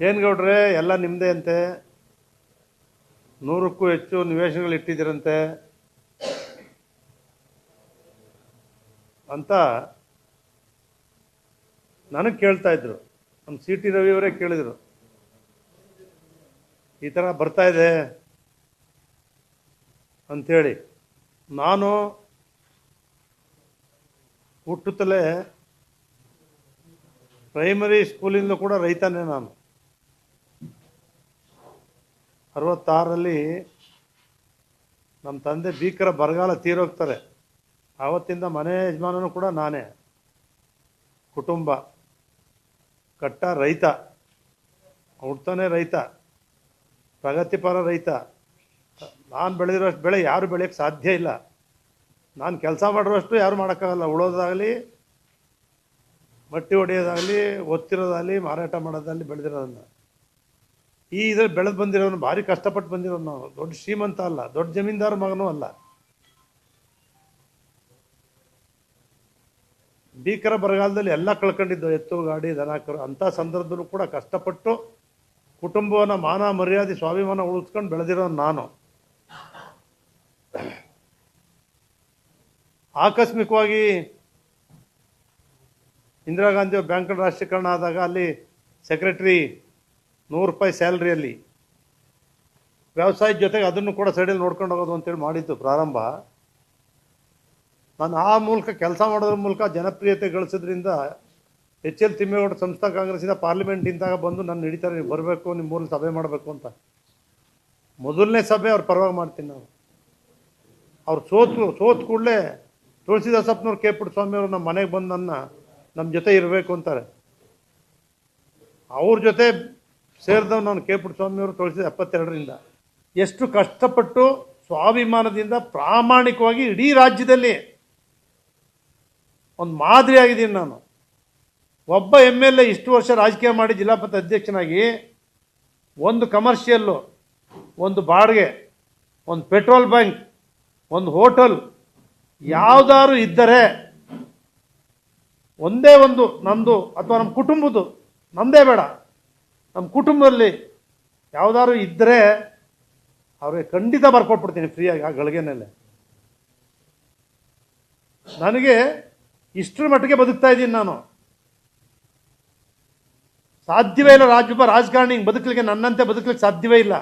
ಏನು ಗೌಡ್ರೆ ಎಲ್ಲ ನಿಮ್ಮದೇ ಅಂತೆ ನೂರಕ್ಕೂ ಹೆಚ್ಚು ನಿವೇಶನಗಳು ಇಟ್ಟಿದ್ದೀರಂತೆ. ಅಂತ ನನಗೆ ಕೇಳ್ತಾ ಇದ್ರು. ನಮ್ಮ ಸಿ ಟಿ ರವಿಯವರೇ ಕೇಳಿದರು. ಈ ಥರ ಬರ್ತಾ ಇದೆ ಅಂಥೇಳಿ. ನಾನು ಹುಟ್ಟುತ್ತಲೇ ಪ್ರೈಮರಿ ಸ್ಕೂಲಿಂದ ಕೂಡ ರೈತನೇ ನಾನು. ಅರವತ್ತಾರರಲ್ಲಿ ನಮ್ಮ ತಂದೆ ಭೀಕರ ಬರಗಾಲ ತೀರೋಗ್ತಾರೆ. ಆವತ್ತಿಂದ ಮನೆ ಯಜಮಾನನು ಕೂಡ ನಾನೇ. ಕುಟುಂಬ. ಕಟ್ಟ ರೈತ. ಹುಡ್ತಾನೆ ರೈತ. ಪ್ರಗತಿಪರ ರೈತ. ನಾನು ಬೆಳೆದಿರೋಷ್ಟು ಬೆಳೆ ಯಾರು ಬೆಳೆಯೋಕ್ಕೆ ಸಾಧ್ಯ ಇಲ್ಲ. ನಾನು ಕೆಲಸ ಮಾಡಿರೋಷ್ಟು ಯಾರು ಮಾಡೋಕ್ಕಾಗಲ್ಲ. ಉಳೋದಾಗಲಿ, ಮಟ್ಟಿ ಹೊಡೆಯೋದಾಗಲಿ ಒತ್ತಿರೋದಾಗಲಿ, ಮಾರಾಟ ಮಾಡೋದಾಗಲಿ ಬೆಳೆದಿರೋದನ್ನ. ಈ ಇದ್ರಲ್ಲಿ ಬೆಳೆದು ಬಂದಿರೋನು ಭಾರಿ ಕಷ್ಟಪಟ್ಟು ಬಂದಿರೋನು ನಾವು. ದೊಡ್ಡ ಶ್ರೀಮಂತ ಅಲ್ಲ, ದೊಡ್ಡ ಜಮೀನ್ದಾರ ಮಗನೂ ಅಲ್ಲ. ಭೀಕರ ಬರಗಾಲದಲ್ಲಿ ಎಲ್ಲ ಕಳ್ಕೊಂಡಿದ್ದು ಎತ್ತು ಗಾಡಿ, ದನ, ಕರು ಅಂಥ ಸಂದರ್ಭದಲ್ಲೂ ಕೂಡ ಕಷ್ಟಪಟ್ಟು ಕುಟುಂಬವನ್ನು ಮಾನ ಮರ್ಯಾದೆ, ಸ್ವಾಭಿಮಾನ ಉಳಿಸ್ಕೊಂಡು ಬೆಳೆದಿರೋ ನಾನು. ಆಕಸ್ಮಿಕವಾಗಿ ಇಂದಿರಾ ಗಾಂಧಿ ಬ್ಯಾಂಕ್ ರಾಷ್ಟ್ರೀಕರಣ ಆದಾಗ ಅಲ್ಲಿ ಸೆಕ್ರೆಟರಿ ನೂರು ರೂಪಾಯಿ ಸ್ಯಾಲ್ರಿಯಲ್ಲಿ. ವ್ಯವಸಾಯದ ಜೊತೆಗೆ ಅದನ್ನು ಕೂಡ ಸೈಡಲ್ಲಿ ನೋಡ್ಕೊಂಡು ಹೋಗೋದು ಅಂತೇಳಿ ಮಾಡಿದ್ದು ಪ್ರಾರಂಭ. ನಾನು ಆ ಮೂಲಕ ಕೆಲಸ ಮಾಡೋದ್ರ ಮೂಲಕ ಜನಪ್ರಿಯತೆ ಗಳಿಸೋದ್ರಿಂದ ಎಚ್ ಎಲ್ ತಿಮ್ಮೇಗೌಡ ಸಂಸ್ಥಾ ಕಾಂಗ್ರೆಸ್ಸಿಂದ ಪಾರ್ಲಿಮೆಂಟ್ ಇಂದಾಗ ಬಂದು ನನ್ನ ಹಿಡಿತಾರೆ, ನೀವು ಬರಬೇಕು, ನಿಮ್ಮ ಊರಲ್ಲಿ ಸಭೆ ಮಾಡಬೇಕು ಅಂತ. ಮೊದಲನೇ ಸಭೆ ಅವ್ರು ಪರವಾಗಿ ಮಾಡ್ತೀನಿ ನಾವು ಅವ್ರು ಸೋತು, ಸೋತ್ ಕೂಡಲೇ ತುಳಸಿದಾಸಪ್ಪನವ್ರು ಕೇಳ್ಬಿಟ್ಟು ಸ್ವಾಮಿಯವರು ನಮ್ಮ ಮನೆಗೆ ಬಂದು ನನ್ನ, ನಮ್ಮ ಜೊತೆ ಇರಬೇಕು ಅಂತಾರೆ. ಅವ್ರ ಜೊತೆ ಸೇರಿದವ್ ನಾನು ಕೆ ಪುಟ್ಟಸ್ವಾಮಿಯವರು ತೋರಿಸಿದ ಎಪ್ಪತ್ತೆರಡರಿಂದ. ಎಷ್ಟು ಕಷ್ಟಪಟ್ಟು ಸ್ವಾಭಿಮಾನದಿಂದ ಪ್ರಾಮಾಣಿಕವಾಗಿ ಇಡೀ ರಾಜ್ಯದಲ್ಲಿ ಒಂದು ಮಾದರಿ ಆಗಿದ್ದೀನಿ ನಾನು. ಒಬ್ಬ ಎಂ ಎಲ್ ಎ ಇಷ್ಟು ವರ್ಷ ರಾಜಕೀಯ ಮಾಡಿ ಜಿಲ್ಲಾ ಪಂಚಾಯತ್ ಅಧ್ಯಕ್ಷನಾಗಿ ಒಂದು ಕಮರ್ಷಿಯಲ್ಲು, ಒಂದು ಬಾಡಿಗೆ, ಒಂದು ಪೆಟ್ರೋಲ್ ಬ್ಯಾಂಕ್ ಒಂದು ಹೋಟೆಲ್ ಯಾವುದಾದ್ರು ಇದ್ದರೆ ಒಂದೇ ಒಂದು ನಂದು ಅಥವಾ ನಮ್ಮ ಕುಟುಂಬದ್ದು ನಮ್ಮದೇ ಬೇಡ. ನಮ್ಮ ಕುಟುಂಬದಲ್ಲಿ ಯಾವುದಾದ್ರು ಇದ್ದರೆ ಅವ್ರಿಗೆ ಖಂಡಿತ ಬರ್ಕೊಟ್ಬಿಡ್ತೀನಿ ಫ್ರೀಯಾಗಿ ಆ ಗಳಿಗೆನಲ್ಲೇ. ನನಗೆ ಇಷ್ಟರ ಮಟ್ಟಿಗೆ ಬದುಕ್ತಾ ಇದ್ದೀನಿ ನಾನು. ಸಾಧ್ಯವೇ ಇಲ್ಲ ರಾಜ್ಯೊಬ್ಬ ರಾಜಕಾರಣಿ ಬದುಕಲಿಕ್ಕೆ ನನ್ನಂತೆ ಬದುಕಲಿಕ್ಕೆ ಸಾಧ್ಯವೇ ಇಲ್ಲ.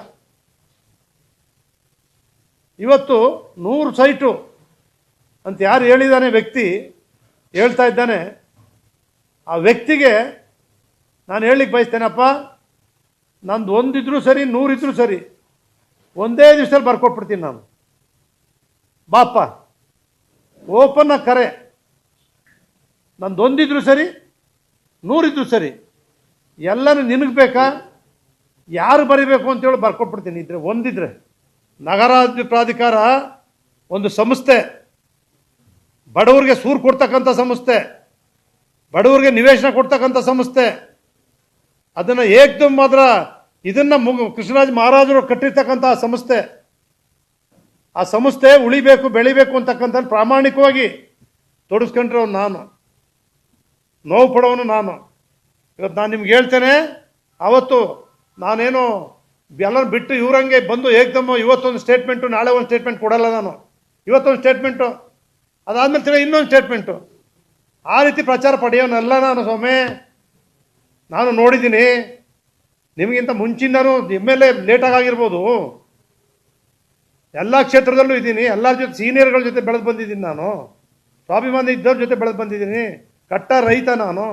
ಇವತ್ತು ನೂರು ಸೈಟು ಅಂತ ಯಾರು ಹೇಳಿದ್ದಾನೆ ವ್ಯಕ್ತಿ ಹೇಳ್ತಾ ಇದ್ದಾನೆ, ಆ ವ್ಯಕ್ತಿಗೆ ನಾನು ಹೇಳಲಿಕ್ಕೆ ಬಯಸ್ತೇನಪ್ಪ ನಂದು ಒಂದಿದ್ರೂ ಸರಿ, ನೂರಿದ್ರೂ ಸರಿ. ಒಂದೇ ದಿವಸದಲ್ಲಿ ಬರ್ಕೊಟ್ಬಿಡ್ತೀನಿ ನಾನು. ಬಾಪ್ಪ, ಓಪನ್ ಆಗಿ ಕರೆ. ನಂದು ಒಂದಿದ್ರು ಸರಿ, ನೂರಿದ್ರು ಸರಿ. ಎಲ್ಲನೂ ನಿನಗೆ ಬೇಕಾ? ಯಾರು ಬರಿಬೇಕು ಅಂತೇಳಿ ಬರ್ಕೊಟ್ಬಿಡ್ತೀನಿ. ಇದ್ರೆ ಒಂದಿದ್ರೆ. ನಗರಾಭಿವೃದ್ಧಿ ಪ್ರಾಧಿಕಾರ ಒಂದು ಸಂಸ್ಥೆ. ಬಡವರಿಗೆ ಸೂರು ಕೊಡ್ತಕ್ಕಂಥ ಸಂಸ್ಥೆ. ಬಡವರಿಗೆ ನಿವೇಶನ ಕೊಡ್ತಕ್ಕಂಥ ಸಂಸ್ಥೆ. ಅದನ್ನು ಏಕ್ದಮ್ ಮಾತ್ರ ಇದನ್ನು ಮುಗ ಕೃಷ್ಣರಾಜ ಮಹಾರಾಜರು ಕಟ್ಟಿರ್ತಕ್ಕಂಥ ಸಂಸ್ಥೆ. ಆ ಸಂಸ್ಥೆ ಉಳಿಬೇಕು, ಬೆಳಿಬೇಕು ಅಂತಕ್ಕಂಥ ಪ್ರಾಮಾಣಿಕವಾಗಿ ತೊಡಗಿಸ್ಕೊಂಡ್ರವ್ ನಾನು. ನೋವು ಪಡೋನು ನಾನು. ಇವತ್ತು ನಾನು ನಿಮ್ಗೆ ಹೇಳ್ತೇನೆ, ಅವತ್ತು ನಾನೇನು ಎಲ್ಲ ಬಿಟ್ಟು ಇವ್ರಂಗೆ ಬಂದು ಏಕ್ದಮ್ಮ ಇವತ್ತೊಂದು ಸ್ಟೇಟ್ಮೆಂಟು ನಾಳೆ ಒಂದು ಸ್ಟೇಟ್ಮೆಂಟ್ ಕೊಡಲ್ಲ ನಾನು. ಇವತ್ತೊಂದು ಸ್ಟೇಟ್ಮೆಂಟು ಅದಾದಮೇಲೆ ತಿರ್ಗಿ ಇನ್ನೊಂದು ಸ್ಟೇಟ್ಮೆಂಟು ಆ ರೀತಿ ಪ್ರಚಾರ ಪಡೆಯೋನಲ್ಲ ನಾನು ಸ್ವಾಮಿ. ನಾನು ನೋಡಿದ್ದೀನಿ. ನಿಮಗಿಂತ ಮುಂಚಿಂದನೂ ಎಂ ಎಲ್ ಎ ಲೇಟಾಗಿ ಆಗಿರ್ಬೋದು ಎಲ್ಲ ಕ್ಷೇತ್ರದಲ್ಲೂ ಇದ್ದೀನಿ. ಎಲ್ಲರ ಜೊತೆ ಸೀನಿಯರ್ಗಳ ಜೊತೆ ಬೆಳೆದು ಬಂದಿದ್ದೀನಿ ನಾನು. ಸ್ವಾಭಿಮಾನಿ ಇದ್ದವ್ರ ಜೊತೆ ಬೆಳೆದು ಬಂದಿದ್ದೀನಿ. ಕಟ್ಟ ರೈತ ನಾನು.